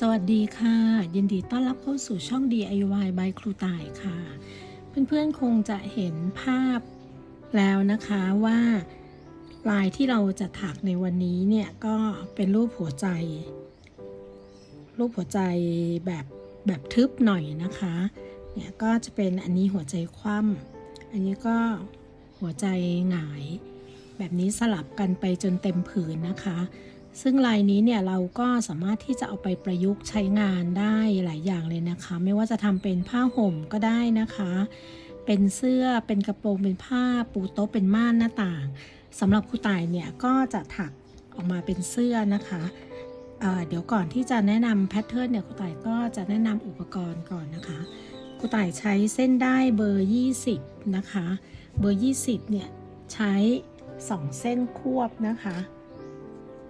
สวัสดีค่ะ ยินดีต้อนรับเข้าสู่ช่อง DIY by ครูต่ายค่ะ เพื่อนๆคงจะเห็นภาพแล้วนะคะว่าลายที่เราจะถักในวันนี้เนี่ยก็เป็นรูปหัวใจ รูปหัวใจแบบแบบทึบหน่อยนะคะเนี่ยก็จะเป็นอันนี้หัวใจคว่ำอันนี้ก็หัวใจหงาย แบบนี้สลับกันไปจนเต็มผืนนะคะ ซึ่งลายนี้เนี่ยเราก็สามารถที่จะเอาไปประยุกต์ใช้งานได้หลายอย่างเลยนะคะ ไม่ว่าจะทำเป็นผ้าห่มก็ได้นะคะ เป็นเสื้อเป็นกระโปรงเป็นผ้าปูโต๊ะเป็นม่านหน้าต่างสำหรับครูต่ายเนี่ยก็จะถักออกมาเป็นเสื้อนะคะเเดี๋ยวก่อนที่จะแนะนำแพทเทิร์นเนี่ยครูต่ายก็จะแนะนำอุปกรณ์ก่อนนะคะครูต่ายใช้เส้นได้เบอร์ 20 นะคะ เบอร์ 20 เนี่ยใช้ 2 เส้นควบนะคะ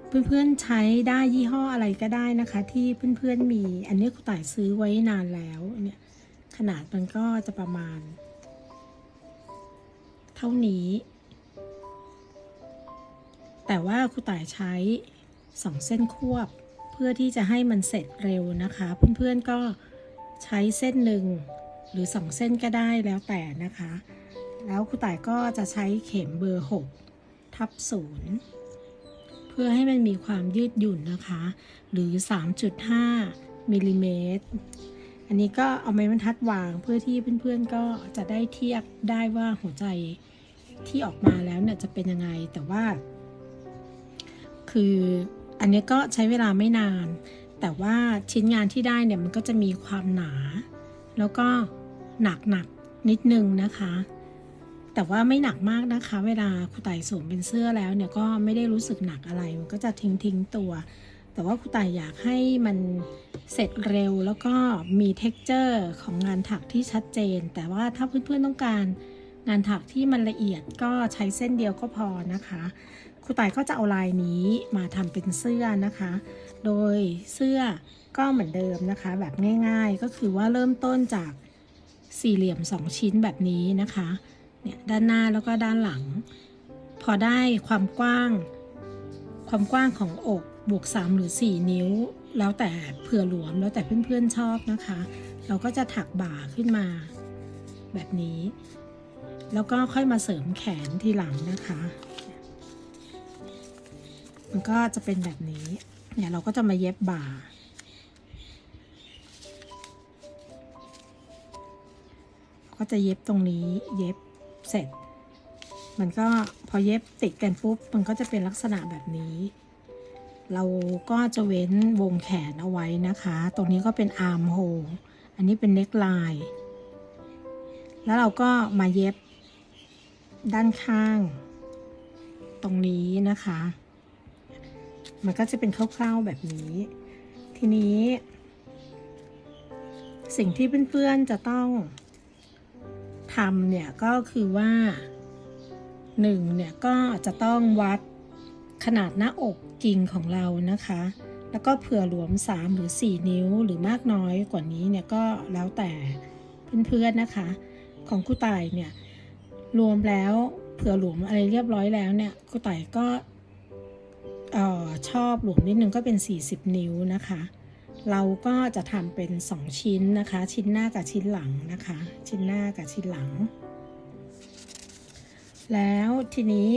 เพื่อนๆใช้ได้ยี่ห้ออะไรก็ได้นะคะ ที่เพื่อนๆมี อันนี้ครูต่ายซื้อไว้นานแล้วเนี่ยขนาดมันก็จะประมาณ เท่านี้ แต่ว่าครูต่ายใช้สองเส้นควบ เพื่อที่จะให้มันเสร็จเร็วนะคะ เพื่อนๆก็ใช้เส้นหนึ่งหรือสองเส้นก็ได้แล้วแต่นะคะ แล้วครูต่ายก็จะใช้เข็มเบอร์ 6 ทับศูนย์ พื่อให้มันมีความยืดหยุ่นนะคะ หรือ 3.5มิลลิเมตรอันนี้ก็เอาไม้บรรทัดวางเพื่อที่เพื่อนๆก็จะได้เทียบได้ว่าหัวใจที่ออกมาแล้วเนี่ยจะเป็นยังไงแต่ว่า คืออันนี้ก็ใช้เวลาไม่นาน แต่ว่าชิ้นงานที่ได้เนี่ยมันก็จะมีความหนา แล้วก็หนักหนักนิดนึงนะคะ แต่ว่าไม่หนักมากนะคะ เวลาครูไต่สวมเป็นเสื้อแล้วเนี่ยก็ไม่ได้รู้สึกหนักอะไร มันก็จะทิ้งทิ้งตัว แต่ว่าครูไต่อยากให้มันเสร็จเร็วแล้วก็มีเท็กเจอร์ของงานถักที่ชัดเจน แต่ว่าถ้าเพื่อนๆต้องการงานถักที่มันละเอียดก็ใช้เส้นเดียวก็พอนะคะครูไต่ก็จะเอาลายนี้มาทำเป็นเสื้อนะคะ โดยเสื้อก็เหมือนเดิมนะคะ แบบง่ายๆ ก็คือว่าเริ่มต้นจากสี่เหลี่ยม2ชิ้นแบบนี้นะคะ เนี่ยด้านหน้าแล้วก็ด้านหลัง พอได้ความกว้าง ความกว้างของอกบวก 3 หรือ 4 นิ้ว แล้วแต่เผื่อหลวมแล้วแต่เพื่อนๆชอบนะคะ เราก็จะถักบ่าขึ้นมา แบบนี้ แล้วก็ค่อยมาเสริมแขนทีหลังนะคะ มันก็จะเป็นแบบนี้เนี่ยเราก็จะมาเย็บบ่าก็จะเย็บตรงนี้เย็บ เสร็จ มันก็พอเย็บติดกันปุ๊บ มันก็จะเป็นลักษณะแบบนี้ เราก็จะเว้นวงแขนเอาไว้นะคะ ตรงนี้ก็เป็นอาร์มโฮอันนี้เป็นเน็กไลน์แล้วเราก็มาเย็บด้านข้าง ตรงนี้นะคะ มันก็จะเป็นคร่าวๆแบบนี้ ทีนี้ สิ่งที่เพื่อนๆจะต้อง ทำเนี่ยก็คือว่าหนึ่งเนี่ยก็จะต้องวัดขนาดหน้าอกกิ่งของเรานะคะ แล้วก็เผื่อหลวม 3 หรือ 4 นิ้วหรือมากน้อยกว่านี้เนี่ยก็แล้วแต่เพื่อนๆนะคะ ของครูต่ายเนี่ยรวมแล้วเผื่อหลวมอะไรเรียบร้อยแล้วเนี่ยครูต่ายก็ออชอบหลวมนิดนึงก็เป็น 40 นิ้วนะคะ เราก็จะทำเป็น 2 ชิ้นนะคะ ชิ้นหน้ากับชิ้นหลังนะคะ ชิ้นหน้ากับชิ้นหลัง แล้วทีนี้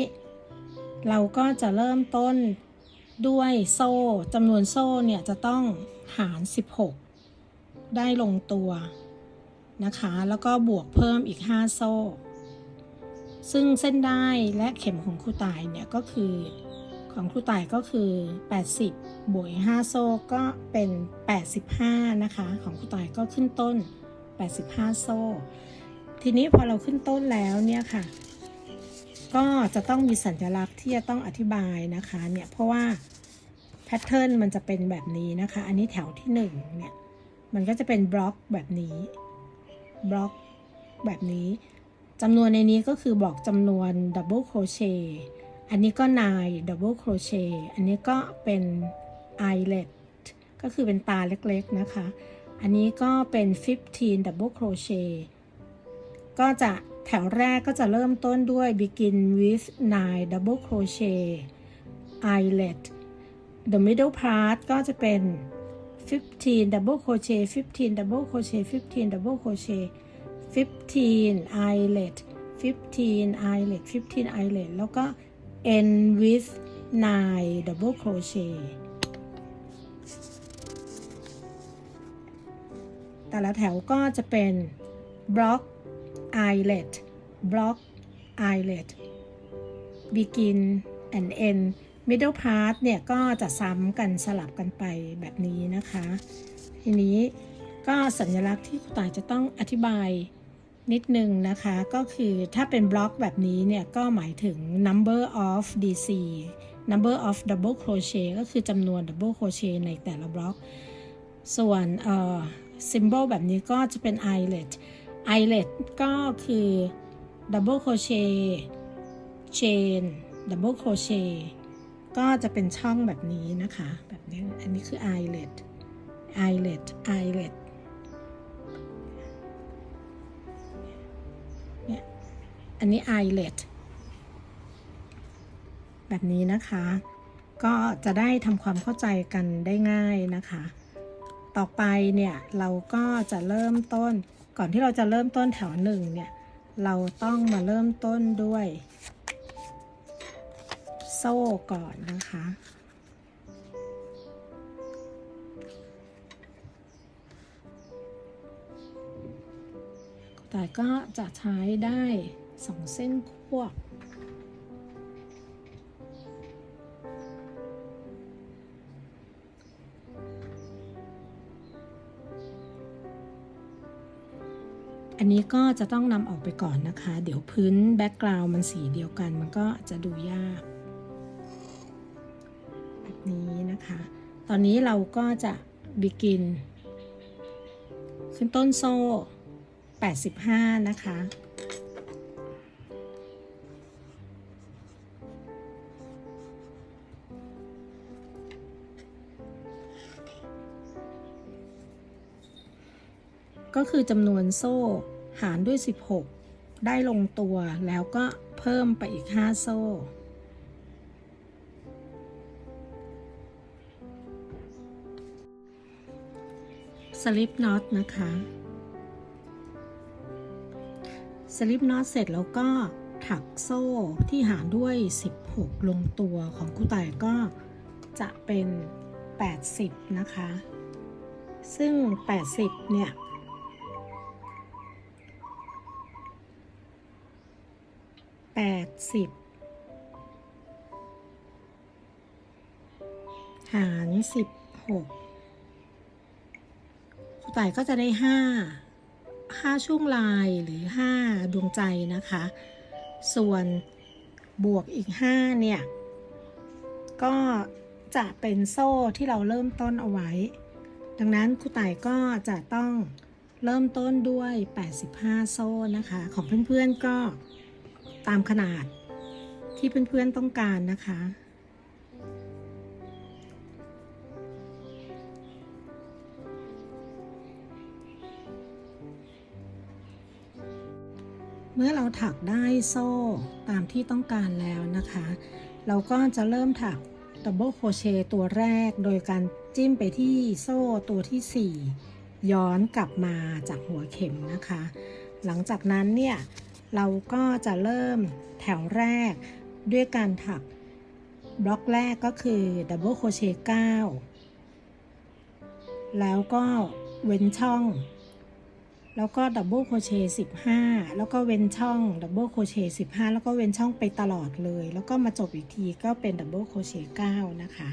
เราก็จะเริ่มต้นด้วยโซ่จำนวนโซ่เนี่ยจะต้องหาร 16 ได้ลงตัวนะคะ แล้วก็บวกเพิ่มอีก 5 โซ่ ซึ่งเส้นได้และเข็มของครูตายเนี่ยก็คือ ของครูต่ายก็คือ 80 บวก5โซ่ก็เป็น 85 นะคะ ของครูต่ายก็ขึ้นต้น 85 โซ่ ทีนี้พอเราขึ้นต้นแล้วเนี่ยค่ะ ก็จะต้องมีสัญลักษณ์ที่จะต้องอธิบายนะคะเนี่ยเพราะว่าแพทเทิร์นมันจะเป็นแบบนี้นะคะ อันนี้แถวที่1เนี่ย มันก็จะเป็นบล็อกแบบนี้ บล็อกแบบนี้จำนวนในนี้ก็คือบอกจำนวนดับเบิลโครเชต์ อันนี้ก็นายดับเบิลโครเชต์อันนี้ก็เป็น eyelet ก็คือเป็นตาเล็กๆนะคะ อันนี้ก็เป็น 15 double crochet ก็จะแถวแรกก็จะเริ่มต้นด้วย begin with 9 double crochet eyelet the middle part ก็จะเป็น 15 double crochet 15 double crochet 15 double crochet 15 eyelet 15 eyelet 15 eyelet แล้วก็ end with 9 double crochet แต่ละแถวก็จะเป็น block eyelet block eyelet begin and end middle part เนี่ยก็จะซ้ำกันสลับกันไปแบบนี้นะคะ ทีนี้ก็สัญลักษณ์ที่ครูตายจะต้องอธิบาย นิดนึงนะคะ ก็คือถ้าเป็นบล็อกแบบนี้เนี่ย ก็หมายถึง number of DC number of double crochet ก็คือจำนวน double crochet ในแต่ละบล็อก ส่วนเอ่อ symbol แบบนี้ก็จะเป็น eyelet eyelet ก็คือ double crochet chain double crochet ก็จะเป็นช่องแบบนี้นะคะ แบบนี้ อันนี้คือ eyelet eyelet eyelet อันนี้ eyelet แบบนี้นะคะ ก็จะได้ทำความเข้าใจกันได้ง่ายนะคะ ต่อไปเนี่ยเราก็จะเริ่มต้น ก่อนที่เราจะเริ่มต้นแถวหนึ่งเนี่ยเราต้องมาเริ่มต้นด้วย โซ่ก่อนนะคะ แต่ก็จะใช้ได้ สองเส้นควบอันนี้ก็จะต้องนำออกไปก่อนนะคะ เดี๋ยวพื้นแบ็กกราวด์มันสีเดียวกัน มันก็จะดูยาก แบบนี้นะคะ ตอนนี้เราก็จะบิกิน ขึ้นต้นโซ่ 85 นะคะ ก็คือจำนวนโซ่หารด้วย 16 ได้ลงตัวแล้วก็เพิ่มไปอีก 5 โซ่ สลิปน็อตนะคะ สลิปน็อตเสร็จแล้วก็ถักโซ่ที่หารด้วย 16 ลงตัวของคู่ต่ายก็จะเป็น 80 นะคะ ซึ่ง 80 เนี่ย แปดสิบหารสิบหกครูต่ายก็จะได้ห้าห้าช่วงลายหรือห้าดวงใจนะคะ ส่วนบวกอีกห้าเนี่ย ก็จะเป็นโซ่ที่เราเริ่มต้นเอาไว้ ดังนั้นครูต่ายก็จะต้องเริ่มต้นด้วย 85 โซ่นะคะ ของเพื่อนๆก็ ตามขนาดที่เพื่อนๆต้องการนะคะ เมื่อเราถักได้โซ่ตามที่ต้องการแล้วนะคะ เราก็จะเริ่มถักดับเบิลโคเชต์ตัวแรกโดยการจิ้มไปที่โซ่ตัวที่ 4 ย้อนกลับมาจากหัวเข็มนะคะ หลังจากนั้นเนี่ย เราก็จะเริ่มแถวแรกด้วยการถักบล็อกแรกก็คือดับเบิลโคเชต์9แล้วก็เว้นช่อง แล้วก็ดับเบิลโคเชต์15 แล้วก็เว้นช่องดับเบิลโคเชต์15 แล้วก็เว้นช่องไปตลอดเลย แล้วก็มาจบอีกทีก็เป็นดับเบิลโคเชต์9นะคะ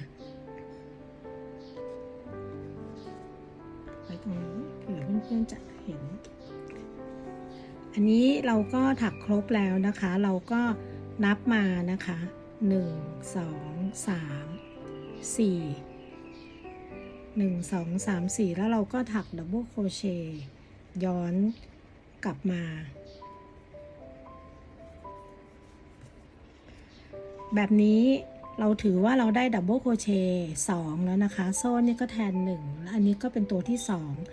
ไว้ตรงนี้เผื่อเพื่อนๆจะเห็น อันนี้เราก็ถักครบแล้วนะคะ เราก็นับมานะคะ 1 2 3 4 1 2 3 4 แล้วเราก็ถักดับเบิลโครเชต์ย้อนกลับมา แบบนี้เราถือว่าเราได้ดับเบิลโครเชต์2แล้วนะคะ โซ่นี่ก็แทน1แล้วอันนี้ก็เป็นตัวที่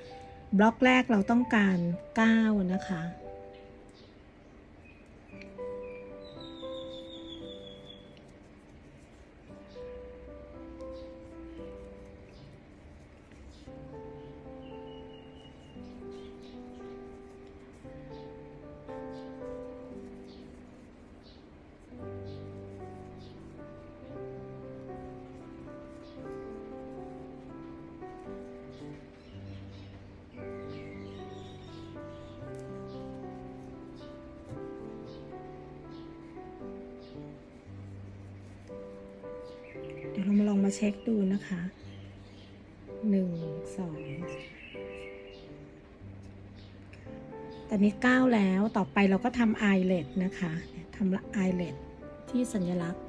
2 บล็อกแรกเราต้องการ 9 นะคะ ช็คดูนะคะหนึ่งสองตอนนี้เก้าแล้วต่อไปเราก็ทำไอเลดนะคะทำไอเลดที่สัญลักษณ์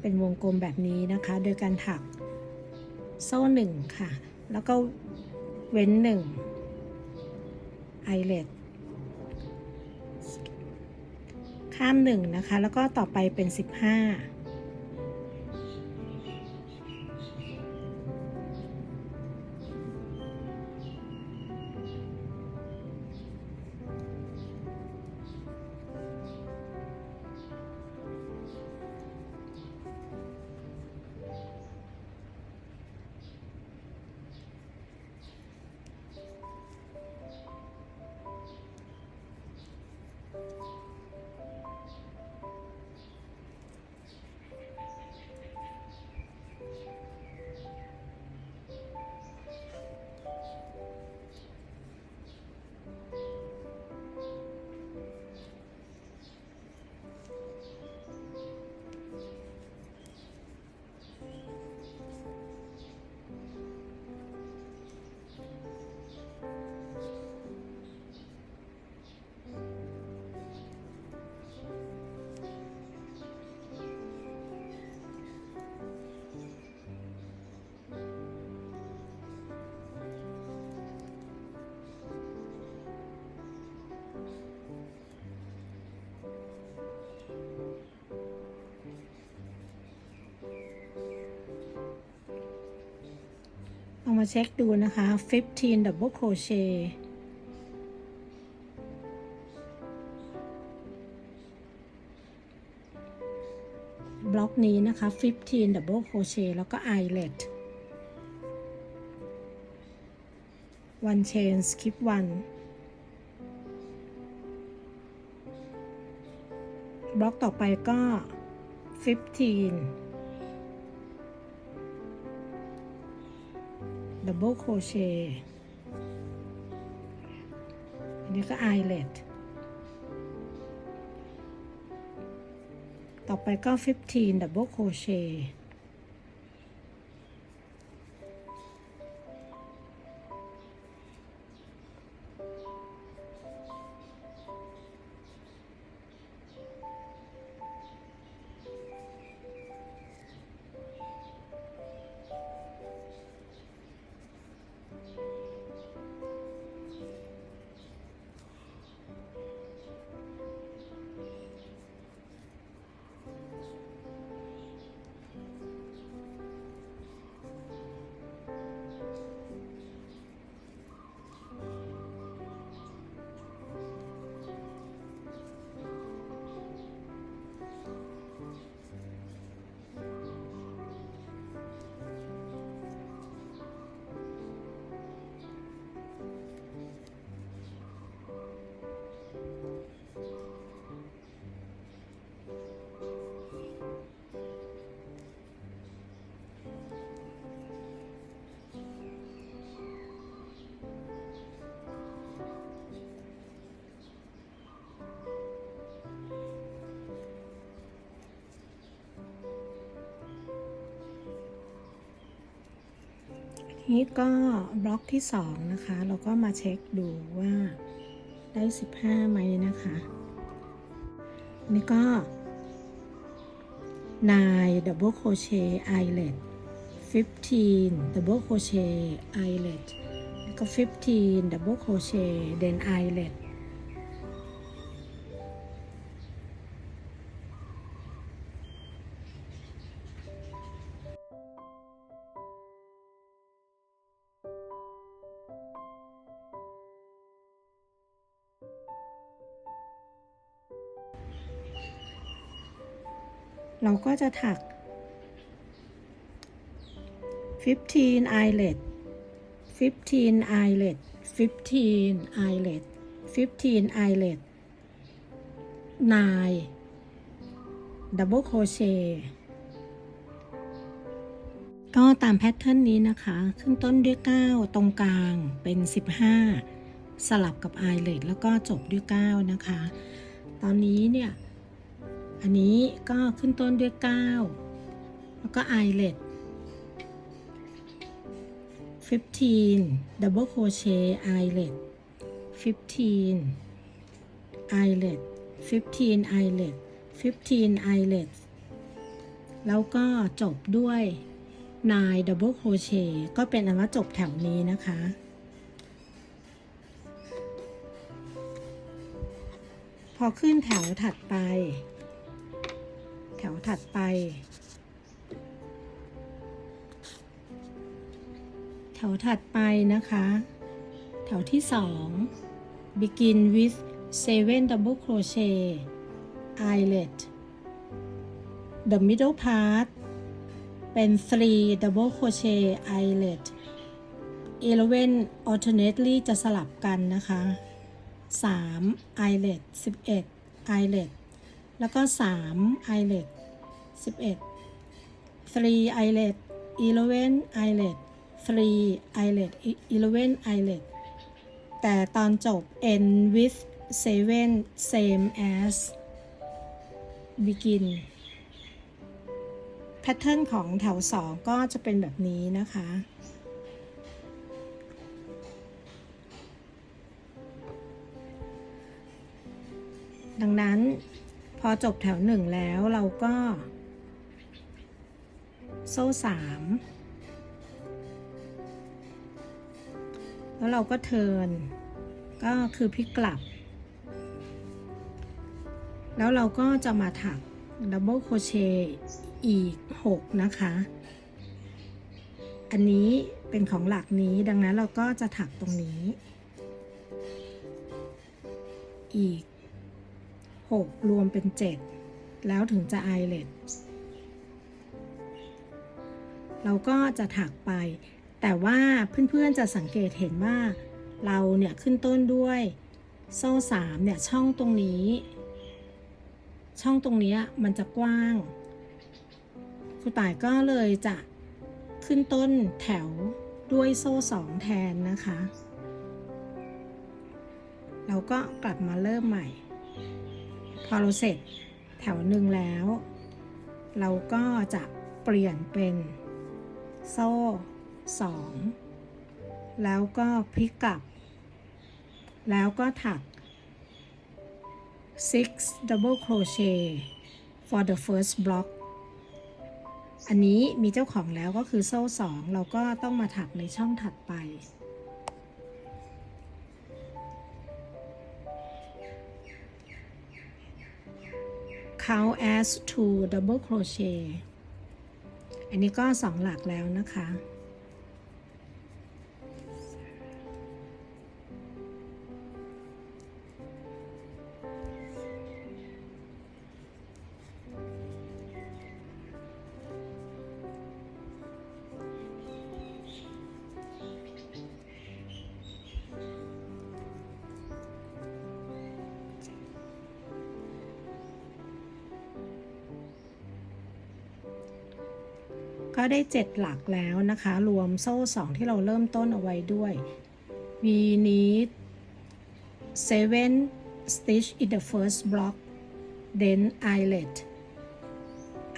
เป็นวงกลมแบบนี้นะคะ โดยการถักโซ่หนึ่งค่ะ แล้วก็เว้นหนึ่งไอเลดข้ามหนึ่งนะคะ แล้วก็ต่อไปเป็น15เอา มาเช็คดูนะคะ 15 double crochet บล็อกนี้นะคะ 15 double crochet แล้วก็ eyelet one chain skip one บล็อกต่อไปก็ 15 ดับเบิลโครเชต์อันนี้ก็ไอเลตต่อไปก็ 15 ดับเบิลโครเชต์ นี้ก็บล็อกที่ 2 นะคะ เราก็มาเช็คดูว่าได้ 15ไหมนะคะนี่ก็ nine double crochet eyelet 15 double crochet eyelet แล้วก็ 15 double crochet then eyelet เราก็จะถัก 15 eyelet 15 eyelet 15 eyelet 15 eyelet 9 double crochet ก็ตามแพทเทิร์นนี้นะคะ ขึ้นต้นด้วย 9 ตรงกลางเป็น 15 สลับกับ eyelet แล้วก็จบด้วย 9 นะคะ ตอนนี้เนี่ย อันนี้ก็ขึ้นต้นด้วย 9 แล้วก็ eyelet 15 double crochet eyelet 15 eyelet 15 eyelet 15 eyelet แล้วก็จบด้วย 9 double crochet ก็เป็นอันว่าจบแถวนี้นะคะ พอขึ้นแถวถัดไป แถวถัดไป แถวถัดไปนะคะ แถวที่สอง begin with 7 double crochet eyelet the middle part เป็น 3 double crochet eyelet 11 alternately จะสลับกันนะคะ 3 eyelet 11 eyelet แล้วก็3 eyelet 11 3 eyelet 11 eyelet 3 eyelet 11 eyelet แต่ตอนจบ end with 7 same as begin แพทเทิร์นของแถว 2 ก็จะเป็นแบบนี้นะคะ ดังนั้น พอจบแถว1แล้วเราก็ โซ่3แล้วเราก็เทินก็คือพลิกกลับ แล้วเราก็จะมาถักดับเบิลโคเชต์อีก 6 นะคะ อันนี้เป็นของหลักนี้ดังนั้นเราก็จะถักตรงนี้ อีก 6 รวมเป็น 7 แล้วถึงจะไอเลตเราก็จะถักไป แต่ว่าเพื่อนๆจะสังเกตเห็นว่า เราเนี่ยขึ้นต้นด้วยโซ่3เนี่ยช่องตรงนี้ ช่องตรงนี้มันจะกว้างครูต่ายก็เลยจะขึ้นต้นแถวด้วยโซ่สองแทนนะคะ เราก็กลับมาเริ่มใหม่ พอเราเสร็จแถวหนึ่งแล้ว เราก็จะเปลี่ยนเป็นโซ่สองแล้วก็พลิกกลับ แล้วก็ถัก six double crochet for the first block อันนี้มีเจ้าของแล้วก็คือโซ่สองเราก็ต้องมาถักในช่องถัดไป count as two double crochet อันนี้ก็สองหลักแล้วนะคะ ได้ 7 หลักแล้วนะคะ รวมโซ่ 2 ที่เราเริ่มต้นเอาไว้ด้วย we need 7 stitch in the first block then eyelet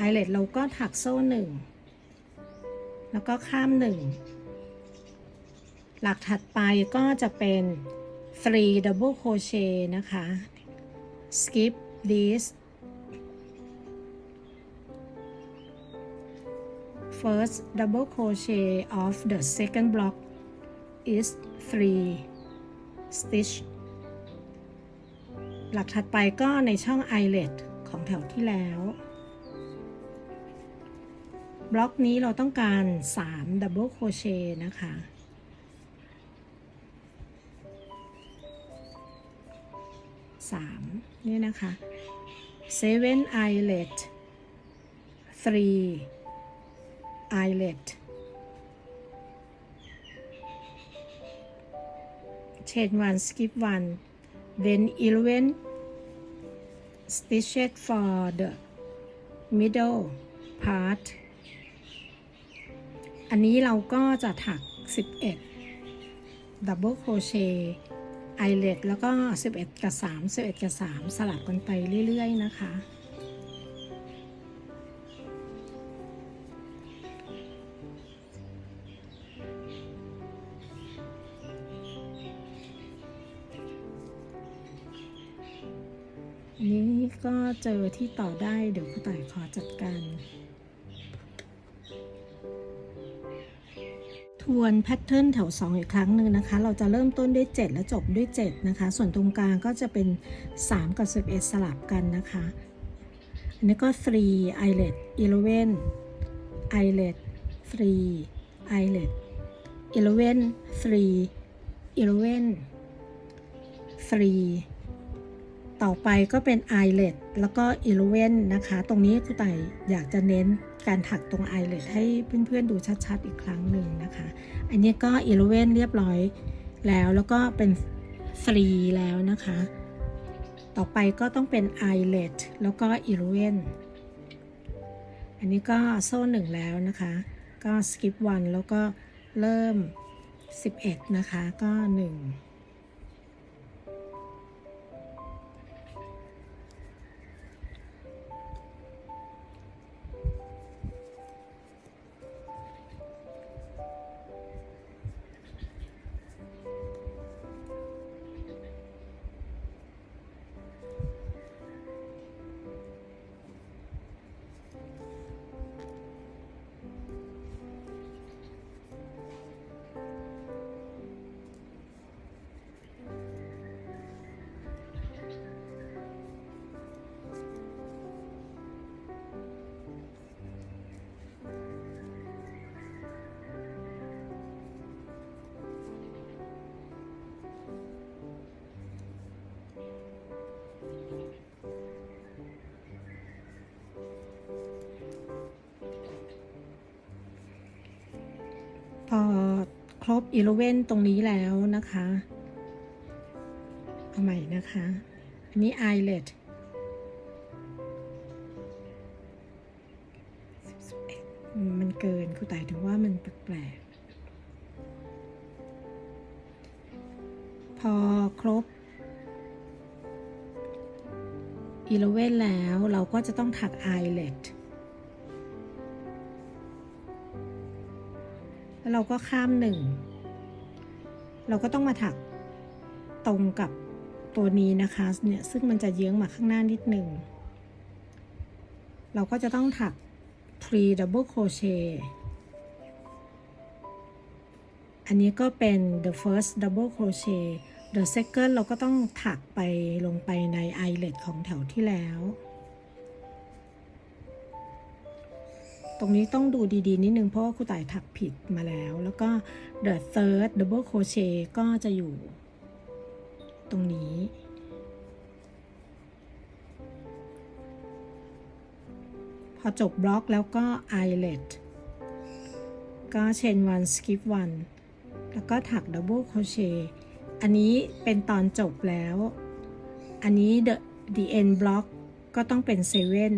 eyelet เราก็ถักโซ่ 1 แล้วก็ข้าม 1 หลักถัดไปก็จะเป็น3 double crochet นะคะ skip this first double crochet of the second block is 3 stitch หลักถัดไปก็ในช่อง eyelet ของแถวที่แล้ว บล็อกนี้เราต้องการ 3 double crochet นะคะ3นี่นะคะ seven eyelet three eyelet chain one skip one then 11 stitches for the middle part อันนี้เราก็จะถัก 11 double crochet eyelet แล้วก็ 11 กับ 3 11 กับ 3 สลับกันไปเรื่อย ๆ นะคะ เจอที่ต่อได้เดี๋ยวครูต่ายขอจัดการ ทวนแพทเทิร์นแถว 2 อีกครั้งหนึ่งนะคะ เราจะเริ่มต้นด้วย 7 และจบด้วย 7 นะคะ ส่วนตรงกลางก็จะเป็น 3 กับ 11 สลับกันนะคะ อันนี้ก็3 eyelet 11 eyelet 3 eyelet 11 3 11 3 ต่อไปก็เป็น eyelet แล้วก็11นะคะ ตรงนี้ครูต่ายอยากจะเน้นการถักตรง eyelet ให้เพื่อนๆดูชัดๆ อีกครั้งหนึ่งนะคะ อันนี้ก็11เรียบร้อยแล้วแล้วก็เป็น3แล้วนะคะ ต่อไปก็ต้องเป็น eyelet แล้วก็11อันนี้ก็โซ่หนึ่งแล้วนะคะ ก็ skip one แล้วก็เริ่ม 11 นะคะ ก็ 1 อครบอีเลเวนตรงนี้แล้วนะคะ เอาใหม่นะคะ อันนี้ eyelet อืมมันเกินครูต่ายถึงว่ามันแปลกๆ พอครบอีเลเวนแล้วเราก็จะต้องถัก eyelet แล้ว เราก็ข้ามหนึ่ง เราก็ต้องมาถักตรงกับตัวนี้นะคะเนี่ยซึ่งมันจะเยื้องมาข้างหน้านิดหนึ่ง เราก็จะต้องถัก three double crochet อันนี้ก็เป็น the first double crochet the second เราก็ต้องถักไปลงไปใน eyelet ของแถวที่แล้ว ตรงนี้ต้องดูดีๆ นิดนึงเพราะว่าครูต่ายถักผิดมาแล้ว แล้วก็ the third double crochet ก็จะอยู่ ตรงนี้ พอจบบล็อกแล้วก็ eyelet ก็ chain one skip one แล้วก็ถัก double crochet อันนี้เป็นตอนจบแล้ว อันนี้ the the end block ก็ต้องเป็น seven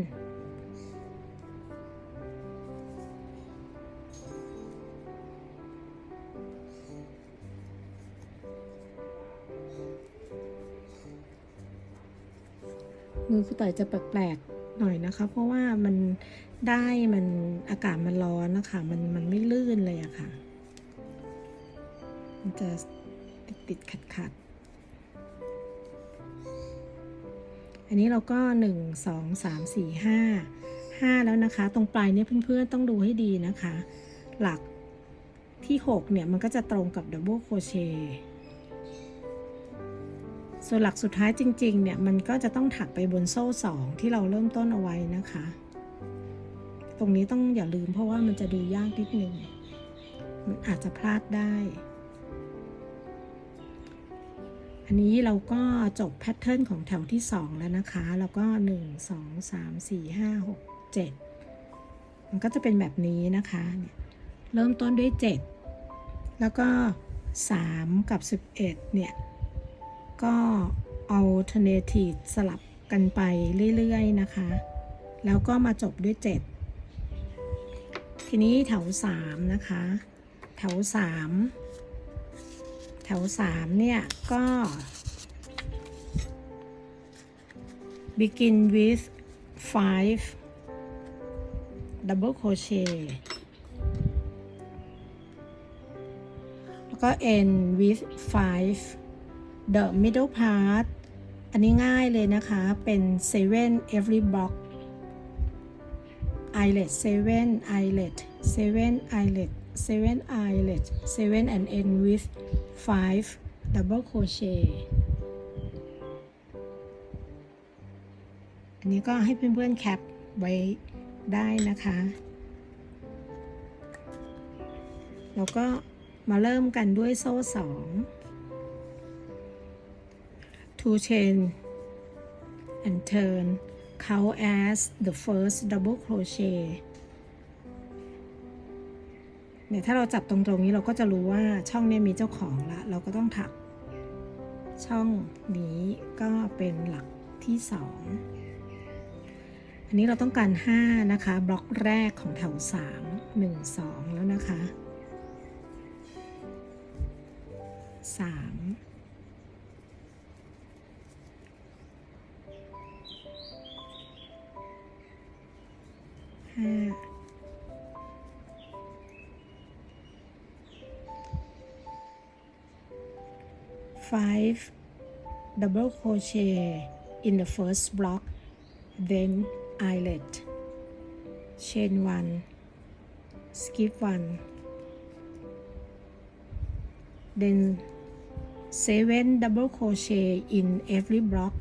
มือครูต่อยจะแปลกๆหน่อยนะคะ เพราะว่ามันได้มันอากาศมันร้อนนะคะมันมันไม่ลื่นเลยอะค่ะ มันจะติดติดขัดขัดๆอันนี้เราก็หนึ่งสองสามสี่ห้าห้าแล้วนะคะ ตรงปลายเนี่ยเพื่อนๆต้องดูให้ดีนะคะ หลักที่หกเนี่ยมันก็จะตรงกับดับเบิลโคเชต์ ส่วนหลักสุดท้ายจริงๆเนี่ยมันก็จะต้องถักไปบนโซ่สองที่เราเริ่มต้นเอาไว้นะคะ ตรงนี้ต้องอย่าลืมเพราะว่ามันจะดูยากนิดนึงมันอาจจะพลาดได้ อันนี้เราก็จบแพทเทิร์นของแถวที่ 2 แล้วนะคะ แล้วก็ 1 2 3 4 5 6 7 มันก็จะเป็นแบบนี้นะคะเนี่ยเริ่มต้นด้วย 7 แล้วก็ 3 กับ 11เนี่ย ก็ alternative สลับกันไปเรื่อยๆนะคะ แล้วก็มาจบด้วย 7 ทีนี้แถว 3 นะคะ แถว 3 แถว 3 เนี่ย ก็ begin with 5 double crochet แล้วก็ end with 5 the middle part อันนี้ง่ายเลยนะคะ เป็น seven every block eyelet seven eyelet seven eyelet seven eyelet seven and end with five double crochet อันนี้ก็ให้เพื่อนๆแคปไว้ได้นะคะ แล้วก็มาเริ่มกันด้วยโซ่สอง to chain and turn count as the first double crochet เนี่ยถ้าเราจับตรงๆนี้เราก็จะรู้ว่าช่องนี้มีเจ้าของละ เราก็ต้องถัก ช่องนี้ก็เป็นหลักที่สองอันนี้เราต้องการ 5 นะคะ บล็อกแรกของแถว 3 1 2 แล้วนะคะ 3 five double crochet in the first block then eyelet chain one skip one then seven double crochet in every block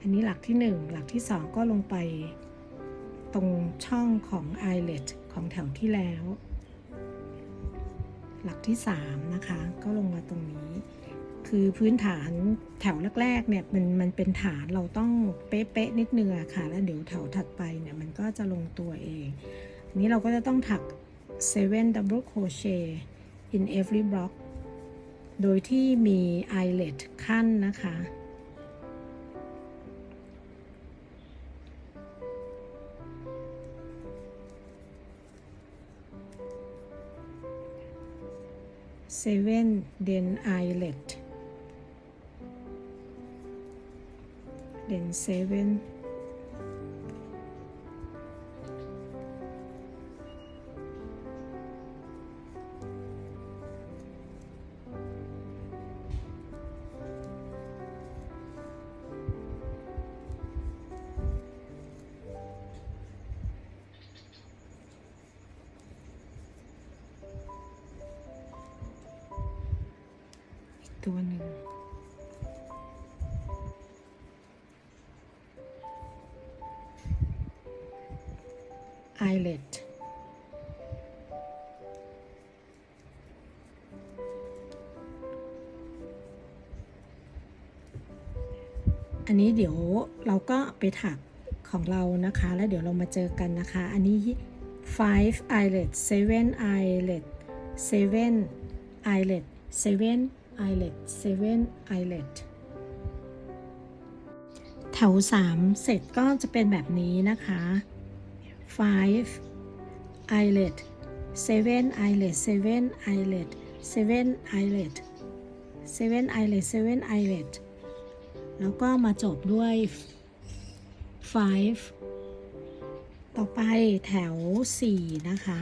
อันนี้หลักที่หนึ่งหลักที่สองก็ลงไปตรงช่องของ eyelet ของแถวที่แล้ว หลักที่ 3 นะคะ ก็ลงมาตรงนี้ คือพื้นฐานแถวแรกๆเนี่ยมันมันเป็นฐานเราต้องเป๊ะๆนิดนึงอะค่ะ แล้วเดี๋ยวแถวถัดไปเนี่ยมันก็จะลงตัวเองนนี้เราก็จะต้องถัก 7 double crochet in every block โดยที่มี eyelet ขั้นนะคะ seven then eyelet then seven ตัวหนึ่ง eyelet อันนี้เดี๋ยวเราก็ไปถักของเรานะคะ แล้วเดี๋ยวเรามาเจอกันนะคะ อันนี้ five eyelet seven eyelet seven eyelet seven eyelet seven eyelet แถว 3 เสร็จก็จะเป็นแบบนี้นะคะ five eyelet seven eyelet seven eyelet seven eyelet seven eyelet seven eyelet แล้วก็มาจบด้วย five ต่อไปแถว 4 นะคะ